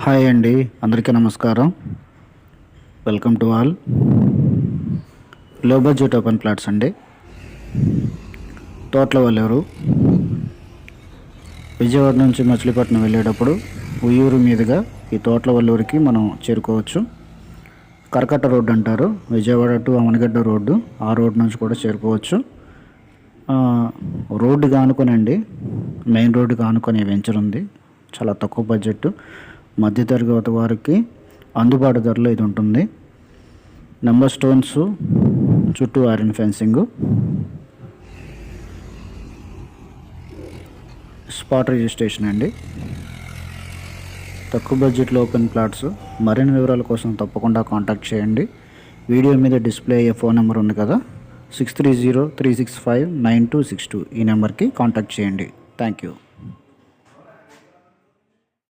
Hi అండి అందరికీ నమస్కారం. వెల్కమ్ టు ఆల్లో బడ్జెట్ ఓపెన్ ప్లాట్స్ అండి. తోటల వల్లూరు విజయవాడ నుంచి మచిలీపట్నం వెళ్ళేటప్పుడు ఉయ్యూరు మీదుగా ఈ తోటల వల్లూరికి మనం చేరుకోవచ్చు. కరకట్ట రోడ్డు అంటారు. విజయవాడ టు అమనగడ్డ రోడ్డు ఆ రోడ్డు నుంచి కూడా చేరుకోవచ్చు. రోడ్డు కానుకొనండి మెయిన్ రోడ్డు కానుకొని వెంచర్ ఉంది. చాలా తక్కువ బడ్జెట్ మధ్యతరగతి వారికి అందుబాటు ధరలో ఇది ఉంటుంది. నెంబర్ స్టోన్స్ చుట్టూ ఐరన్ ఫెన్సింగ్ స్పాట్ రిజిస్ట్రేషన్ అండి. తక్కువ బడ్జెట్లో ఓపెన్ ప్లాట్స్ మరిన్ని వివరాల కోసం తప్పకుండా కాంటాక్ట్ చేయండి. వీడియో మీద డిస్ప్లే అయ్యే ఫోన్ నెంబర్ ఉంది కదా. Six three zero three six five nine two six two ఈ నెంబర్కి కాంటాక్ట్ చేయండి. Thank you